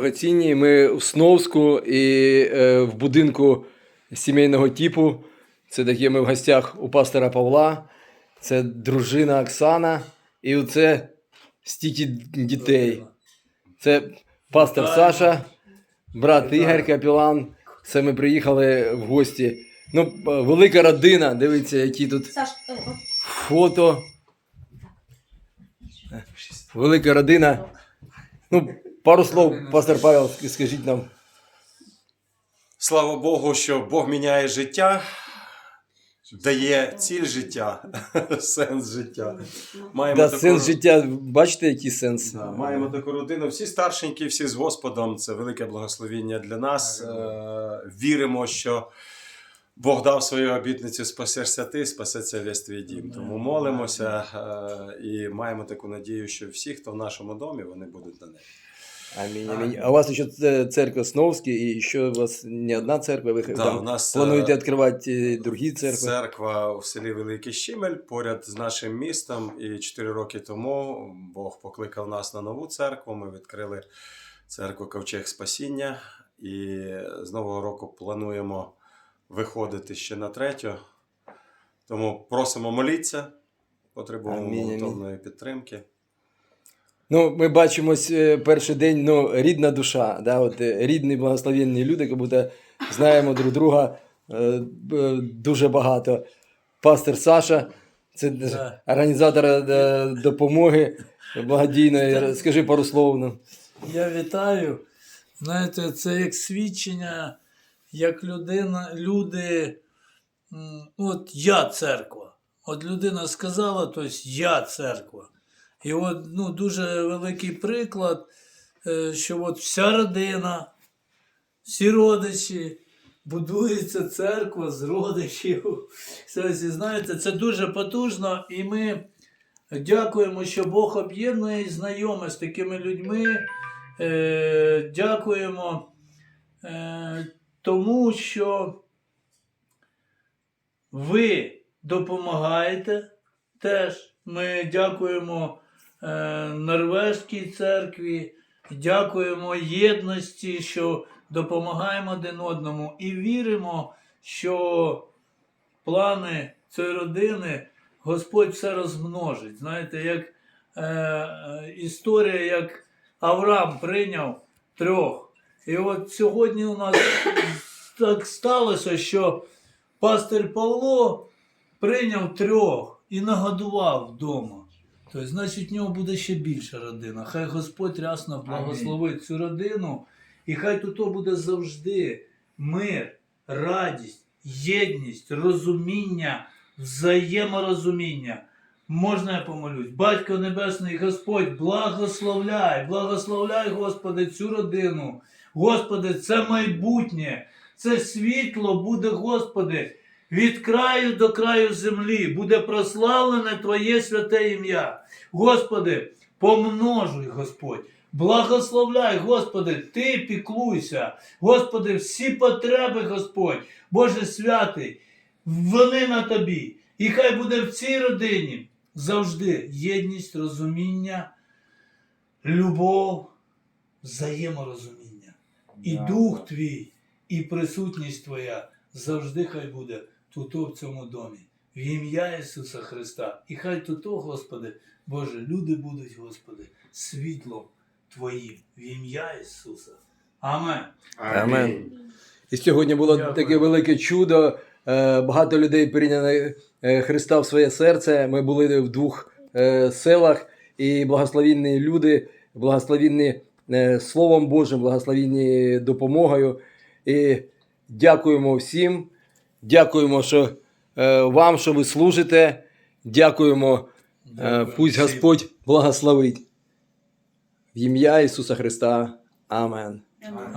Дорогоцінні, ми в Сновську і е, в будинку сімейного типу. Це такі ми в гостях у пастора Павла. Це дружина Оксана. І оце стільки дітей. Це пастор Саша, брат Ігор Капілан. Це ми приїхали в гості. Ну, е, велика родина. Дивіться, які тут е, от фото. Велика родина. Ну, пару слов, пастор Павел, скажіть нам. Слава Богу, що Бог міняє життя, дає ціль життя, сенс життя. Маємо Да, таку- сенс життя, бачите, який сенс? Да, маємо таку родину. Всі старшенькі, всі з Господом. Це велике благословіння для нас. Е, віримо, що Бог дав свою обітницю спасешся ти, спасеться весь твій дім. Тому молимося е, і маємо таку надію, що всі, хто в нашому домі, вони будуть на небі. Амінь, амінь. А у вас ще це церква Сновський, і ще у вас не одна церква, ви Да, там у нас, плануєте е, відкривати е, другі церкви. Церква у селі Великий Щемель поряд з нашим містом. І 4 роки тому Бог покликав нас на нову церкву. Ми відкрили церкву Ковчег Спасіння. І з нового року плануємо виходити ще на третю. Тому просимо моліться, потребуємо Амінь, амінь. підтримки. Ну, ми бачимось е, перший день, ну, рідна душа, да, от, е, рідні благословенні люди, як будто знаємо друг друга е, дуже багато. Пастор Саша, це Да. організатор е, допомоги благодійної. Скажи пару слов нам. Я вітаю. Знаєте, це як свідчення, як людина, люди. От я церква. От людина сказала, тобто я церква. І от ну, дуже великий приклад, е, що от вся родина, всі родичі, будується церква з родичів. Всі знаєте, це дуже потужно, і ми дякуємо, що Бог об'єднує і знайомить з такими людьми. Е, дякуємо е, тому, що ви допомагаєте теж. Ми дякуємо Норвезькій церкві, дякуємо єдності, що допомагаємо один одному і віримо, що плани цієї родини Господь все розмножить. Знаєте, як е, е, історія, як Авраам прийняв трьох. І от сьогодні у нас так сталося, що пастир Павло прийняв трьох і нагодував вдома. Тобто, значить, в нього буде ще більша родина. Хай Господь рясно благословить цю родину, і хай тут буде завжди мир, радість, єдність, розуміння, взаєморозуміння. Можна я помолюсь? Батько Небесний, Господь, благословляй, благословляй, Господи, цю родину. Господи, це майбутнє, це світло буде, Господи, від краю до краю землі буде прославлене Твоє святе ім'я. Господи, помножуй, Господь. Благословляй, Господи, Ти піклуйся. Господи, всі потреби, Господь, Боже святий, вони на тобі. І хай буде в цій родині завжди єдність, розуміння, любов, взаєморозуміння. І Дух Твій, і присутність Твоя завжди хай буде тут в цьому домі. В ім'я Ісуса Христа. І хай тут, Господи, Боже, люди будуть, Господи, світлом Твоїм в ім'я Ісуса. Амен. Амен. І сьогодні було Дякую. таке велике чудо. Е, Багато людей прийняли е, Христа в своє серце. Ми були в двох е, селах, і благословінні люди, благословінні Словом Божим, благословінні допомогою. І дякуємо всім. Дякуємо, що е, вам, що ви служите. Дякуємо. Е, Дякую Пусть. Господь благословить. В ім'я Ісуса Христа. Амен. Амен.